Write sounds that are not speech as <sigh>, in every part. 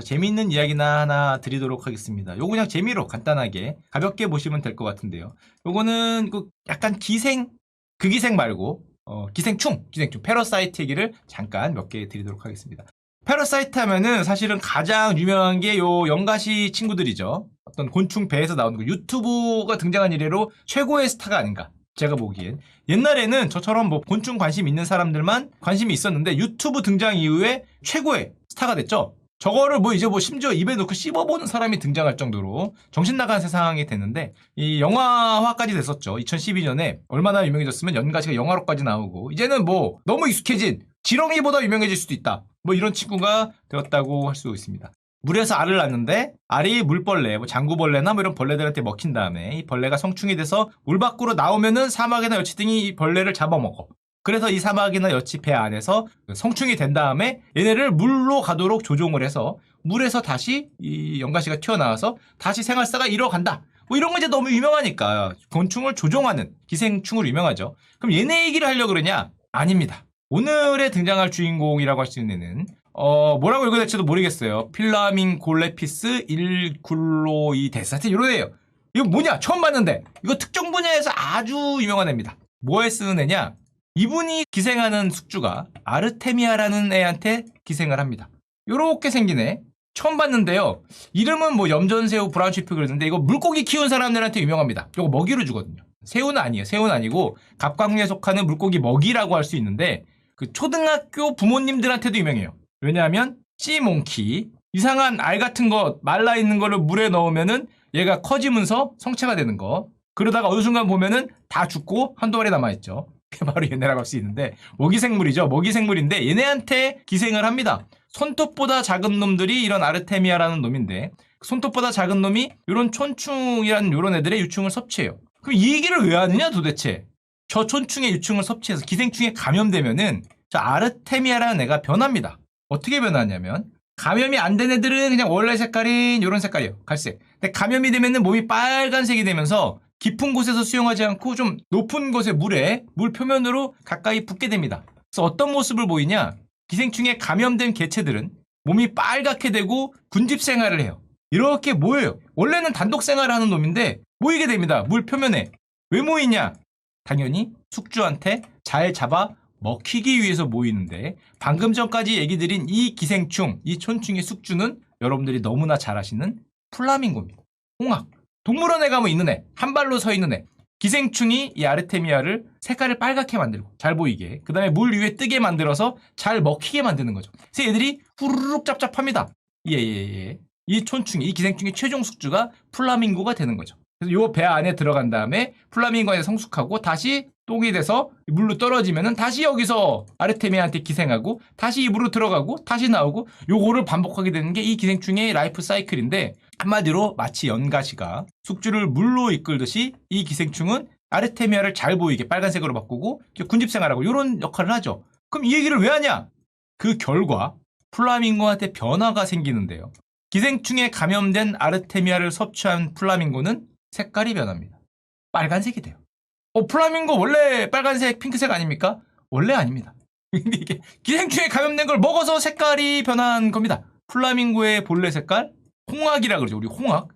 자, 재미있는 이야기나 하나 드리도록 하겠습니다. 요거 그냥 재미로 간단하게 가볍게 보시면 될 것 같은데요. 요거는 그 약간 기생, 그 기생 말고 어, 기생충, 기생충, 패러사이트 얘기를 잠깐 몇 개 드리도록 하겠습니다. 패러사이트 하면은 사실은 가장 유명한 게요 연가시 친구들이죠. 어떤 곤충 배에서 나오는 거 유튜브가 등장한 이래로 최고의 스타가 아닌가. 제가 보기엔 옛날에는 저처럼 뭐 곤충 관심 있는 사람들만 관심이 있었는데 유튜브 등장 이후에 최고의 스타가 됐죠. 저거를 뭐 이제 뭐 심지어 입에 넣고 씹어보는 사람이 등장할 정도로 정신 나간 세상이 됐는데 이 영화화까지 됐었죠. 2012년에 얼마나 유명해졌으면 연가시가 영화로까지 나오고 이제는 뭐 너무 익숙해진 지렁이보다 유명해질 수도 있다. 뭐 이런 친구가 되었다고 할 수 있습니다. 물에서 알을 낳는데 알이 물벌레, 뭐 장구벌레나 뭐 이런 벌레들한테 먹힌 다음에 이 벌레가 성충이 돼서 물 밖으로 나오면은 사막이나 여치 등이 이 벌레를 잡아먹어. 그래서 이 사막이나 여치 배 안에서 성충이 된 다음에 얘네를 물로 가도록 조종을 해서 물에서 다시 이 연가시가 튀어나와서 다시 생활사가 이뤄간다. 뭐 이런 거 이제 너무 유명하니까 곤충을 조종하는 기생충으로 유명하죠. 그럼 얘네 얘기를 하려고 그러냐? 아닙니다. 오늘의 등장할 주인공이라고 할 수 있는 애는 어 뭐라고 읽어야 될지도 모르겠어요. 필라밍 골레피스 일굴로이데스 하여튼 이런 애예요. 이거 뭐냐? 처음 봤는데 이거 특정 분야에서 아주 유명한 애입니다. 뭐에 쓰는 애냐? 이분이 기생하는 숙주가 아르테미아라는 애한테 기생을 합니다. 요렇게 애. 처음 봤는데요. 이름은 뭐 염전새우 브라운치프 그러는데 이거 물고기 키운 사람들한테 유명합니다. 이거 먹이로 주거든요. 새우는 아니에요. 새우는 아니고 갑각류에 속하는 물고기 먹이라고 할 수 있는데 그 초등학교 부모님들한테도 유명해요. 왜냐하면 씨몽키 이상한 알 같은 거 말라 있는 거를 물에 넣으면은 얘가 커지면서 성체가 되는 거. 그러다가 어느 순간 보면은 다 죽고 한 동아리 남아 있죠. 그게 바로 얘네라고 할 수 있는데 먹이생물이죠. 먹이생물인데 얘네한테 기생을 합니다. 손톱보다 작은 놈들이 이런 아르테미아라는 놈인데 손톱보다 작은 놈이 이런 촌충이라는 이런 애들의 유충을 섭취해요. 그럼 이 얘기를 왜 하느냐 도대체? 저 촌충의 유충을 섭취해서 기생충에 감염되면은 저 아르테미아라는 애가 변합니다. 어떻게 변하냐면 감염이 안 된 애들은 그냥 원래 색깔인 이런 색깔이에요. 갈색. 근데 감염이 되면은 몸이 빨간색이 되면서 깊은 곳에서 수영하지 않고 좀 높은 곳의 물에 물 표면으로 가까이 붙게 됩니다. 그래서 어떤 모습을 보이냐? 기생충에 감염된 개체들은 몸이 빨갛게 되고 군집 생활을 해요. 이렇게 모여요. 원래는 단독 생활을 하는 놈인데 모이게 됩니다. 물 표면에. 왜 모이냐? 당연히 숙주한테 잘 잡아 먹히기 위해서 모이는데 방금 전까지 얘기 드린 이 기생충, 이 촌충의 숙주는 여러분들이 너무나 잘 아시는 플라밍고입니다. 홍학. 동물원에 가면 있는 애, 한 발로 서 있는 애. 기생충이 이 아르테미아를 색깔을 빨갛게 만들고 잘 보이게 그 다음에 물 위에 뜨게 만들어서 잘 먹히게 만드는 거죠. 그래서 얘들이 후루룩 짭짭합니다. 예예예. 이 촌충이 이 기생충의 최종 숙주가 플라밍고가 되는 거죠. 그래서 요 배 안에 들어간 다음에 플라밍고에 성숙하고 다시 똥이 돼서 물로 떨어지면은 다시 여기서 아르테미아한테 기생하고 다시 입으로 들어가고 다시 나오고 요거를 반복하게 되는 게 이 기생충의 라이프 사이클인데 한마디로 마치 연가시가 숙주를 물로 이끌듯이 이 기생충은 아르테미아를 잘 보이게 빨간색으로 바꾸고 군집 생활하고 이런 역할을 하죠. 그럼 이 얘기를 왜 하냐? 그 결과 플라밍고한테 변화가 생기는데요. 기생충에 감염된 아르테미아를 섭취한 플라밍고는 색깔이 변합니다. 빨간색이 돼요. 어, 플라밍고 원래 빨간색, 핑크색 아닙니까? 원래 아닙니다. <laughs> 근데 이게 기생충에 감염된 걸 먹어서 색깔이 변한 겁니다. 플라밍고의 본래 색깔? 홍학이라 그러죠. 우리 홍학.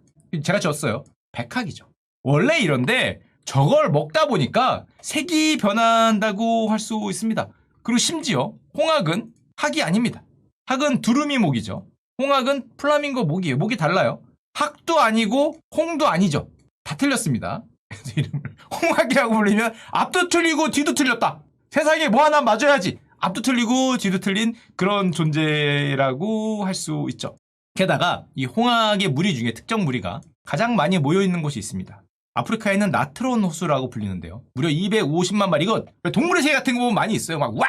제가 졌어요. 백학이죠. 원래 이런데 저걸 먹다 보니까 색이 변한다고 할 수 있습니다. 그리고 심지어 홍학은 학이 아닙니다. 학은 두루미 목이죠. 홍학은 플라밍고 목이에요. 목이 달라요. 학도 아니고 홍도 아니죠. 다 틀렸습니다. <laughs> 이름을 홍학이라고 불리면 앞도 틀리고 뒤도 틀렸다. 세상에 뭐 하나 맞아야지. 앞도 틀리고 뒤도 틀린 그런 존재라고 할 수 있죠. 게다가 이 홍학의 무리 중에 특정 무리가 가장 많이 모여 있는 곳이 있습니다. 아프리카에는 나트론 호수라고 불리는데요. 무려 250만 마리 이거 동물의 새 같은 거 보면 많이 있어요. 막 와!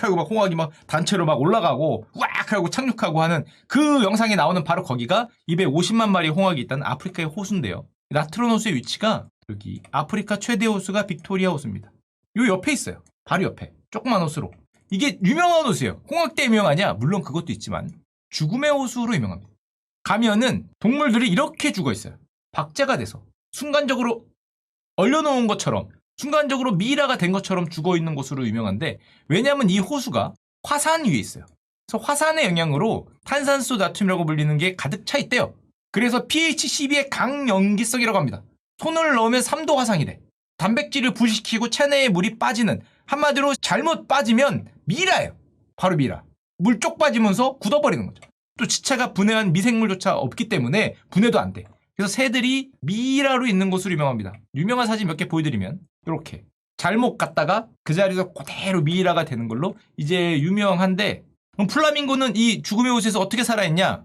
하고 막 홍학이 막 단체로 막 올라가고 와! 하고 착륙하고 하는 그 영상이 나오는 바로 거기가 250만 마리 홍학이 있다는 아프리카의 호수인데요. 나트론 호수의 위치가 여기 아프리카 최대 호수가 빅토리아 호수입니다. 요 옆에 있어요. 바로 옆에. 조그만 호수로. 이게 유명한 호수예요. 홍학 때 유명하냐? 물론 그것도 있지만 죽음의 호수로 유명합니다. 가면은 동물들이 이렇게 죽어 있어요. 박제가 돼서 순간적으로 얼려놓은 것처럼 순간적으로 미라가 된 것처럼 죽어 있는 곳으로 유명한데 왜냐하면 이 호수가 화산 위에 있어요. 그래서 화산의 영향으로 탄산수 나트륨이라고 불리는 게 가득 차 있대요. 그래서 pH 12의 강염기성이라고 합니다. 손을 넣으면 3도 화상이 돼. 단백질을 부식시키고 체내에 물이 빠지는 한마디로 잘못 빠지면 미라예요. 바로 미라. 물 쪽 빠지면서 굳어버리는 거죠. 또 지체가 분해한 미생물조차 없기 때문에 분해도 안 돼. 그래서 새들이 미라로 있는 곳으로 유명합니다. 유명한 사진 몇 개 보여드리면 이렇게 잘못 갔다가 그 자리에서 그대로 미라가 되는 걸로 이제 유명한데 그럼 플라밍고는 이 죽음의 옷에서 어떻게 살아있냐?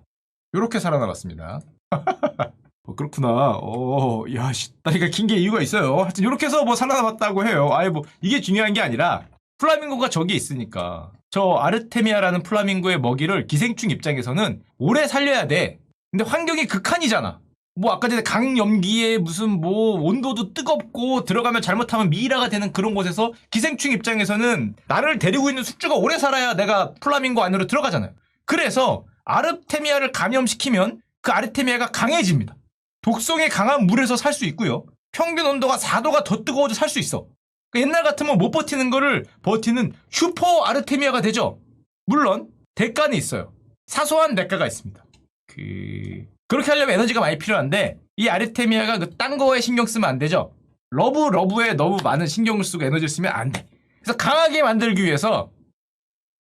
이렇게 살아남았습니다. <laughs> 어, 그렇구나. 어, 야, 씨, 다리가 긴 게 이유가 있어요. 하여튼 이렇게 해서 뭐 살아남았다고 해요. 아예 뭐 이게 중요한 게 아니라 플라밍고가 저기 있으니까 저 아르테미아라는 플라밍고의 먹이를 기생충 입장에서는 오래 살려야 돼. 근데 환경이 극한이잖아. 뭐 아까 전에 강염기에 무슨 뭐 온도도 뜨겁고 들어가면 잘못하면 미이라가 되는 그런 곳에서 기생충 입장에서는 나를 데리고 있는 숙주가 오래 살아야 내가 플라밍고 안으로 들어가잖아요. 그래서 아르테미아를 감염시키면 그 아르테미아가 강해집니다. 독성이 강한 물에서 살 수 있고요. 평균 온도가 4도가 더 뜨거워도 살 수 있어. 그러니까 옛날 같으면 못 버티는 거를 버티는 슈퍼 아르테미아가 되죠. 물론 대가는 있어요. 사소한 대가가 있습니다. 그 그렇게 하려면 에너지가 많이 필요한데 이 아르테미아가 그 딴 거에 신경 쓰면 안 되죠. 러브 러브에 너무 많은 신경을 쓰고 에너지를 쓰면 안 돼. 그래서 강하게 만들기 위해서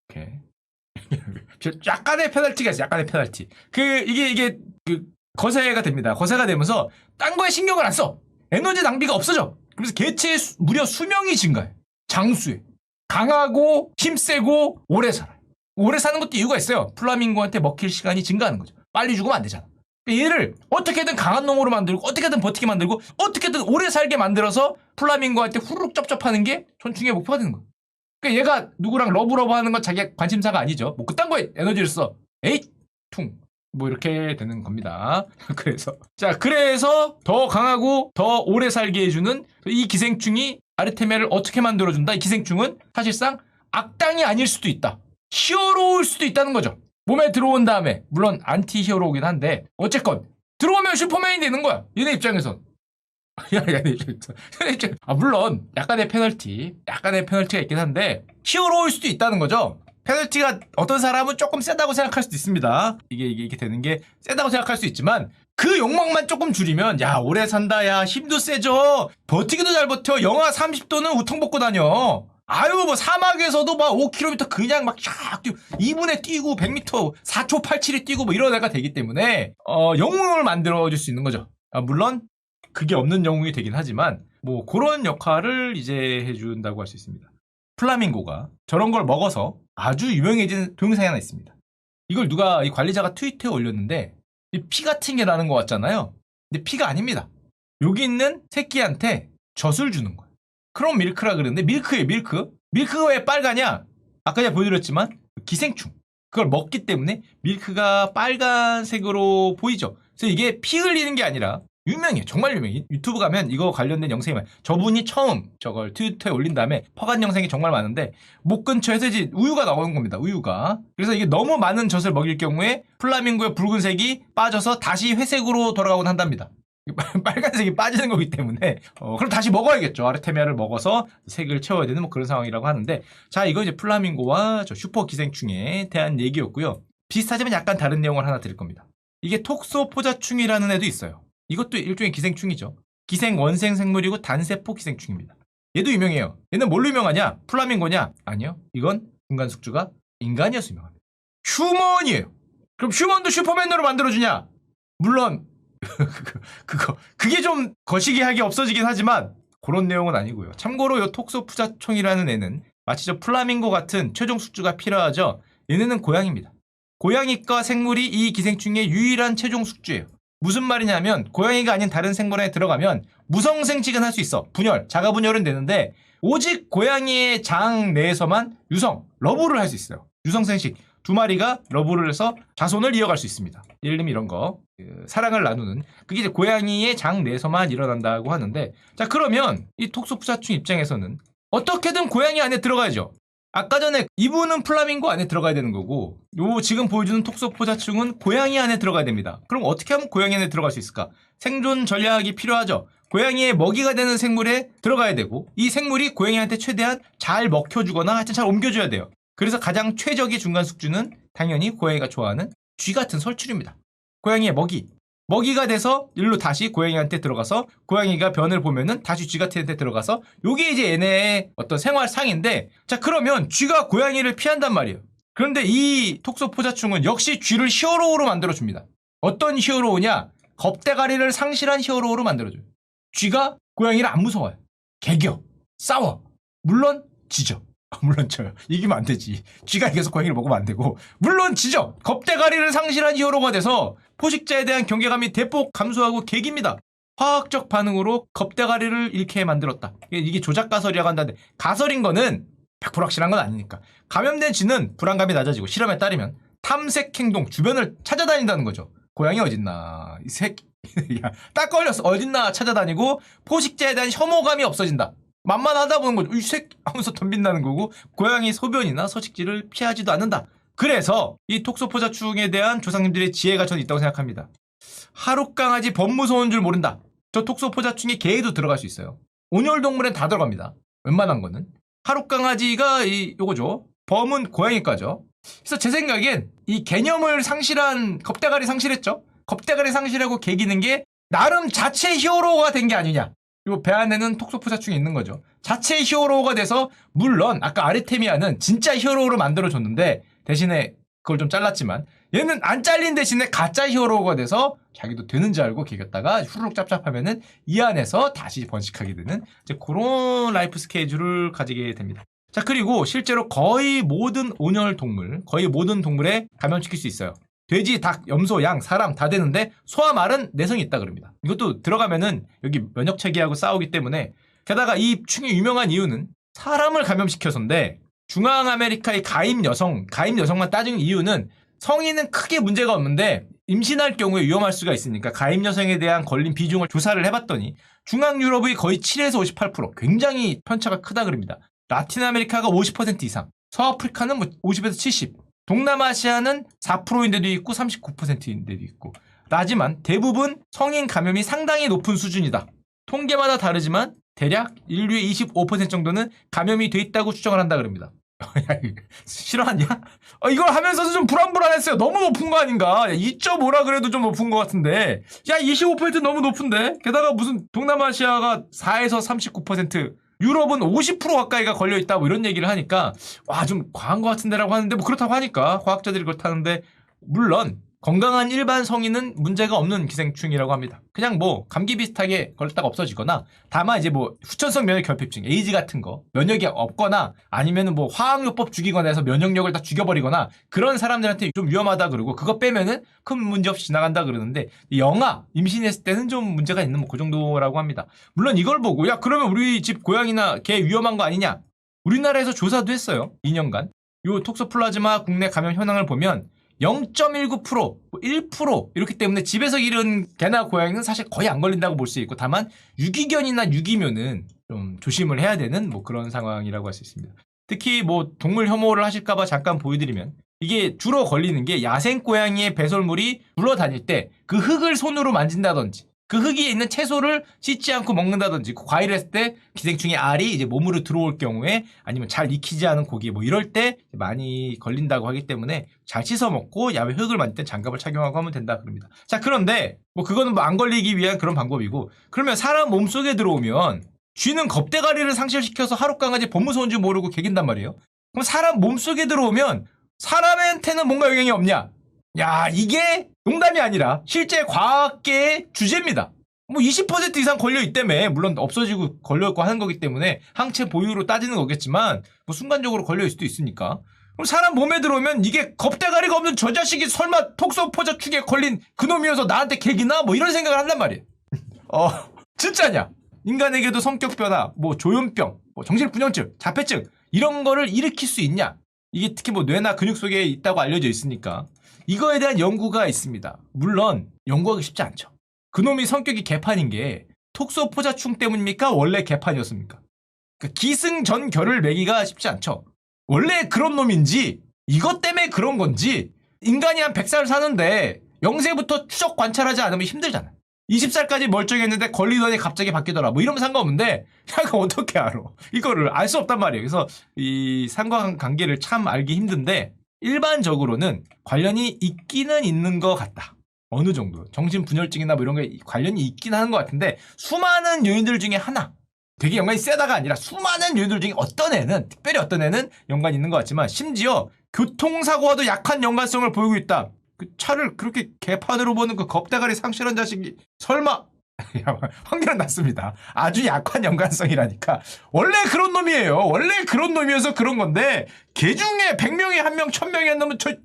이렇게 <laughs> 약간의 페널티가 있어요. 약간의 페널티. 그 이게 이게 그 거세가 됩니다. 거세가 되면서 딴 거에 신경을 안 써. 에너지 낭비가 없어져. 그래서 개체의 수- 무려 수명이 증가해. 장수에. 강하고 힘세고 오래 살아요. 오래 사는 것도 이유가 있어요. 플라밍고한테 먹힐 시간이 증가하는 거죠. 빨리 죽으면 안 되잖아. 그러니까 얘를 어떻게든 강한 놈으로 만들고 어떻게든 버티게 만들고 어떻게든 오래 살게 만들어서 플라밍고한테 후루룩 쩝쩝하는 게 전충의 목표가 되는 거예요. 그러니까 얘가 누구랑 러브러브 하는 건 자기 관심사가 아니죠. 뭐 그딴 거에 에너지를 써. 에잇! 퉁. 뭐 이렇게 되는 겁니다. <laughs> 그래서 자 그래서 더 강하고 더 오래 살게 해주는 이 기생충이 아르테미아를 어떻게 만들어준다? 이 기생충은 사실상 악당이 아닐 수도 있다. 히어로일 수도 있다는 거죠. 몸에 들어온 다음에 물론 안티 히어로이긴 한데 어쨌건 들어오면 슈퍼맨이 되는 거야. 얘네 입장에선. <laughs> 야, 얘네 입장에선. 얘네 입장. 아 물론 약간의 페널티, 약간의 페널티가 있긴 한데 히어로일 수도 있다는 거죠. 페널티가 어떤 사람은 조금 세다고 생각할 수도 있습니다. 이게 이게 이렇게 되는 게 세다고 생각할 수 있지만 그 욕망만 조금 줄이면 야 오래 산다 야 힘도 세죠. 버티기도 잘 버텨. 영하 30도는 우통 벗고 다녀. 아유 뭐 사막에서도 막 5km 그냥 막쫙 뛰고 2분에 뛰고 100m 4초 87에 뛰고 뭐 이런 애가 되기 때문에 어 영웅을 만들어 줄 수 있는 거죠. 아, 물론 그게 없는 영웅이 되긴 하지만 뭐 그런 역할을 이제 해준다고 할 수 있습니다 플라밍고가 저런 걸 먹어서 아주 유명해진 동영상이 하나 있습니다 이걸 누가 이 관리자가 트위터에 올렸는데 이피 같은 게 나는 것 같잖아요. 근데 피가 아닙니다. 여기 있는 새끼한테 젖을 주는 거예요. 크롬 밀크라 그러는데 밀크예요, 밀크. 밀크가 왜 빨가냐? 아까 제가 보여드렸지만 기생충. 그걸 먹기 때문에 밀크가 빨간색으로 보이죠. 그래서 이게 피 흘리는 게 아니라 유명해요. 정말 유명해. 유튜브 가면 이거 관련된 영상이 많아요. 저분이 처음 저걸 트위터에 올린 다음에 퍼간 영상이 정말 많은데 목 근처에서 이제 우유가 나오는 겁니다. 우유가. 그래서 이게 너무 많은 젖을 먹일 경우에 플라밍고의 붉은색이 빠져서 다시 회색으로 돌아가곤 한답니다. <laughs> 빨간색이 빠지는 거기 때문에 어, 그럼 다시 먹어야겠죠. 아르테미아를 먹어서 색을 채워야 되는 뭐 그런 상황이라고 하는데 자 이거 이제 플라밍고와 저 슈퍼 기생충에 대한 얘기였고요. 비슷하지만 약간 다른 내용을 하나 드릴 겁니다. 이게 톡소포자충이라는 애도 있어요. 이것도 일종의 기생충이죠. 기생 원생 생물이고 단세포 기생충입니다. 얘도 유명해요. 얘는 뭘로 유명하냐? 플라밍고냐? 아니요. 이건 중간 숙주가 인간이어서 유명합니다. 휴먼이에요. 그럼 휴먼도 슈퍼맨으로 만들어주냐? 물론 그거, <laughs> 그거 그게 좀 거시기하게 없어지긴 하지만 그런 내용은 아니고요. 참고로 이 톡소푸자총이라는 애는 마치 저 플라밍고 같은 최종 숙주가 필요하죠. 얘네는 고양입니다. 고양이과 생물이 이 기생충의 유일한 최종 숙주예요. 무슨 말이냐면 고양이가 아닌 다른 생물에 들어가면 무성생식은 할 수 있어. 분열, 자가 분열은 되는데 오직 고양이의 장 내에서만 유성, 러브를 할 수 있어요. 유성생식 두 마리가 러브를 해서 자손을 이어갈 수 있습니다. 예를 들면 이런 거 그, 사랑을 나누는 그게 이제 고양이의 장 내에서만 일어난다고 하는데 자 그러면 이 톡소푸사충 입장에서는 어떻게든 고양이 안에 들어가야죠. 아까 전에 이분은 플라밍고 안에 들어가야 되는 거고 요 지금 보여주는 톡소포자충은 고양이 안에 들어가야 됩니다. 그럼 어떻게 하면 고양이 안에 들어갈 수 있을까? 생존 전략이 필요하죠. 고양이의 먹이가 되는 생물에 들어가야 되고 이 생물이 고양이한테 최대한 잘 먹혀주거나 하여튼 잘 옮겨줘야 돼요. 그래서 가장 최적의 중간 숙주는 당연히 고양이가 좋아하는 쥐 같은 설치류입니다. 고양이의 먹이. 먹이가 돼서 일로 다시 고양이한테 들어가서 고양이가 변을 보면은 다시 쥐 같은 데 들어가서 요게 이제 얘네의 어떤 생활상인데 자 그러면 쥐가 고양이를 피한단 말이에요. 그런데 이 톡소포자충은 역시 쥐를 히어로우로 만들어줍니다. 어떤 히어로우냐? 겁대가리를 상실한 히어로우로 만들어줘요. 쥐가 고양이를 안 무서워요. 개겨, 싸워. 물론 지죠. 아, 물론 져요. 이기면 안 되지. 쥐가 이겨서 고양이를 먹으면 안 되고. 물론 지죠. 겁대가리를 상실한 히어로가 돼서 포식자에 대한 경계감이 대폭 감소하고 개깁니다. 화학적 반응으로 겁대가리를 잃게 만들었다. 이게- 이게 조작 가설이라고 한다는데 가설인 거는 100% 확실한 건 아니니까. 감염된 쥐는 불안감이 낮아지고 실험에 따르면 탐색 행동, 주변을 찾아다닌다는 거죠. 고양이 어딨나. 이 새끼. <laughs> 야, 딱 걸렸어. 어딨나 찾아다니고 포식자에 대한 혐오감이 없어진다. 만만하다 보는 거죠. 이 새끼 하면서 덤빈다는 거고 고양이 소변이나 서식지를 피하지도 않는다. 그래서 이 톡소포자충에 대한 조상님들의 지혜가 저는 있다고 생각합니다. 하루 강아지 범 무서운 줄 모른다. 저 톡소포자충에 개도 들어갈 수 있어요. 온열 동물엔 다 들어갑니다. 웬만한 거는. 하루 강아지가 이 요거죠. 범은 고양이과죠. 그래서 제 생각엔 이 개념을 상실한 겁대가리 상실했죠. 겁대가리 상실하고 개기는 게 나름 자체 히어로가 된 게 아니냐. 그리고 배 안에는 톡소포자충이 있는 거죠. 자체 히어로가 돼서 물론 아까 아르테미아는 진짜 히어로로 만들어줬는데 대신에 그걸 좀 잘랐지만 얘는 안 잘린 대신에 가짜 히어로가 돼서 자기도 되는 줄 알고 개겼다가 후루룩 짭짭하면은 이 안에서 다시 번식하게 되는 이제 그런 라이프 스케줄을 가지게 됩니다. 자 그리고 실제로 거의 모든 온열 동물, 거의 모든 동물에 감염시킬 수 있어요. 돼지, 닭, 염소, 양, 사람 다 되는데 소와 말은 내성이 있다 그럽니다. 이것도 들어가면은 여기 면역 체계하고 싸우기 때문에 게다가 이 충이 유명한 이유는 사람을 감염시켜서인데 중앙 아메리카의 가임 여성, 가임 여성만 따지는 이유는 성인은 크게 문제가 없는데 임신할 경우에 위험할 수가 있으니까 가임 여성에 대한 걸린 비중을 조사를 해봤더니 중앙 유럽의 거의 7에서 58% 굉장히 편차가 크다 그럽니다. 라틴 아메리카가 50% 이상, 서아프리카는 뭐 50에서 70, 동남아시아는 4%인데도 있고 39%인데도 있고 라지만 대부분 성인 감염이 상당히 높은 수준이다. 통계마다 다르지만 대략 인류의 25% 정도는 감염이 돼 있다고 추정을 한다 그럽니다. <laughs> 싫어하냐? 어, 이걸 하면서도 좀 불안불안했어요. 너무 높은 거 아닌가? 2.5라 그래도 좀 높은 것 같은데. 야, 25% 너무 높은데? 게다가 무슨 동남아시아가 4에서 39%, 유럽은 50% 가까이가 걸려 있다 뭐 이런 얘기를 하니까 와 좀 과한 것 같은데라고 하는데 뭐 그렇다고 하니까 과학자들이 그렇다는데 물론 건강한 일반 성인은 문제가 없는 기생충이라고 합니다. 그냥 뭐 감기 비슷하게 걸렸다가 없어지거나 다만 이제 뭐 후천성 면역 결핍증, 에이즈 같은 거 면역이 없거나 아니면은 뭐 화학요법 죽이거나 해서 면역력을 다 죽여버리거나 그런 사람들한테 좀 위험하다 그러고 그거 빼면은 큰 문제 없이 지나간다 그러는데 영아 임신했을 때는 좀 문제가 있는 뭐 그 정도라고 합니다. 물론 이걸 보고 야 그러면 우리 집 고양이나 개 위험한 거 아니냐? 우리나라에서 조사도 했어요. 2년간. 요 톡소플라즈마 국내 감염 현황을 보면 0.19%, 1% 이렇기 때문에 집에서 기른 개나 고양이는 사실 거의 안 걸린다고 볼 수 있고 다만 유기견이나 유기묘는 좀 조심을 해야 되는 뭐 그런 상황이라고 할 수 있습니다. 특히 뭐 동물 혐오를 하실까봐 잠깐 보여드리면 이게 주로 걸리는 게 야생 고양이의 배설물이 굴러다닐 때 그 흙을 손으로 만진다든지 그 흙이 있는 채소를 씻지 않고 먹는다든지 그 과일을 했을 때 기생충의 알이 이제 몸으로 들어올 경우에 아니면 잘 익히지 않은 고기 뭐 이럴 때 많이 걸린다고 하기 때문에 잘 씻어 먹고 야외 흙을 만질 때 장갑을 착용하고 하면 된다 그럽니다. 자 그런데 뭐 그거는 뭐 안 걸리기 위한 그런 방법이고 그러면 사람 몸 속에 들어오면 쥐는 겁대가리를 상실시켜서 하루 강아지 범무서운 줄 모르고 개긴단 말이에요. 그럼 사람 몸 속에 들어오면 사람한테는 뭔가 영향이 없냐? 야 이게 농담이 아니라 실제 과학계의 주제입니다. 뭐 20% 이상 걸려 있다며 물론 없어지고 걸려 있고 하는 거기 때문에 항체 보유로 따지는 거겠지만 뭐 순간적으로 걸려 있을 수도 있으니까 그럼 사람 몸에 들어오면 이게 겁대가리가 없는 저 자식이 설마 톡소포자 축에 걸린 그놈이어서 나한테 개기나 뭐 이런 생각을 한단 말이에요. <laughs> 어 진짜냐? 인간에게도 성격 변화, 뭐 조현병, 뭐 정신분열증, 자폐증 이런 거를 일으킬 수 있냐? 이게 특히 뭐 뇌나 근육 속에 있다고 알려져 있으니까 이거에 대한 연구가 있습니다. 물론 연구하기 쉽지 않죠. 그놈이 성격이 개판인 게 톡소포자충 때문입니까? 원래 개판이었습니까? 그러니까 기승전결을 매기가 쉽지 않죠. 원래 그런 놈인지 이것 때문에 그런 건지 인간이 한 100살 사는데 영세부터 추적 관찰하지 않으면 힘들잖아. 20살까지 멀쩡했는데 걸리더니 갑자기 바뀌더라. 뭐 이러면 상관없는데 <laughs> 야 이거 어떻게 알아? 이거를 알 수 없단 말이에요. 그래서 이 상관 관계를 참 알기 힘든데 일반적으로는 관련이 있기는 있는 것 같다. 어느 정도 정신분열증이나 뭐 이런 게 관련이 있긴 하는 것 같은데 수많은 요인들 중에 하나 되게 연관이 세다가 아니라 수많은 요인들 중에 어떤 애는 특별히 어떤 애는 연관이 있는 것 같지만 심지어 교통사고와도 약한 연관성을 보이고 있다. 그 차를 그렇게 개판으로 보는 그 겁대가리 상실한 자식이 설마 야, <laughs> 확률은 낮습니다. 아주 약한 연관성이라니까. 원래 그런 놈이에요. 원래 그런 놈이어서 그런 건데, 개 중에 100명에 한 명, 1000명에 한 놈은 저,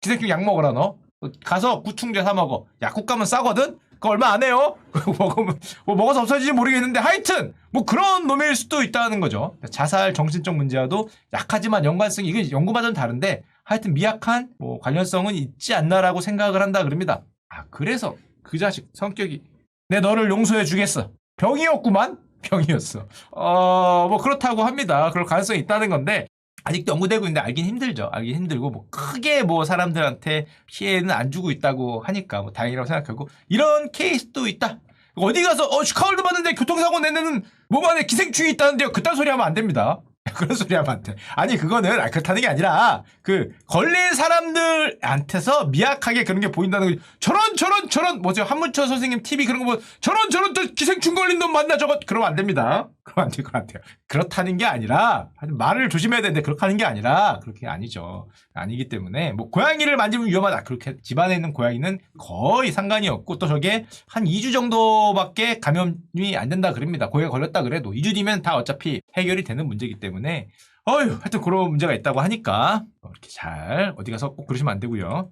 기생충 약 먹어라, 너. 가서 구충제 사 먹어. 약국 가면 싸거든? 그거 얼마 안 해요? <laughs> 먹으면, 뭐 먹어서 없어지지 모르겠는데, 하여튼, 뭐 그런 놈일 수도 있다는 거죠. 자살 정신적 문제와도 약하지만 연관성이, 이게 연구마다는 다른데, 하여튼 미약한 뭐 관련성은 있지 않나라고 생각을 한다 그럽니다. 아, 그래서 그 자식 성격이 내 너를 용서해 주겠어. 병이었구만. <laughs> 병이었어. 어, 뭐 그렇다고 합니다. 그럴 가능성이 있다는 건데 아직도 연구되고 있는데 알긴 힘들죠. 알긴 힘들고 뭐 크게 뭐 사람들한테 피해는 안 주고 있다고 하니까 뭐 다행이라고 생각하고 이런 케이스도 있다. 어디 가서 어 슈카월드 봤는데 교통사고 내는 몸 안에 기생충이 있다는데요. 그딴 소리 하면 안 됩니다. <laughs> 그런 소리 하면 안 돼. 아니 그거는 아, 그렇다는 게 아니라 그 걸린 사람들한테서 미약하게 그런 게 보인다는 거지. 저런 저런 저런 뭐죠 한문철 선생님 TV 그런 거보 저런 저런 저 기생충 걸린 놈 만나 저거 그러면 안 됩니다. <laughs> 그러면 안 될 것 같아요. 그렇다는 게 아니라 말을 조심해야 되는데 그렇게 하는 게 아니라 그렇게 아니죠. 아니기 때문에 뭐 고양이를 만지면 위험하다. 그렇게 집안에 있는 고양이는 거의 상관이 없고 또 저게 한 2주 정도밖에 감염이 안 된다 그럽니다. 고양이 걸렸다 그래도 2주 뒤면 다 어차피 해결이 되는 문제이기 때문에 어휴 하여튼 그런 문제가 있다고 하니까 이렇게 잘 어디 가서 꼭 그러시면 안 되고요.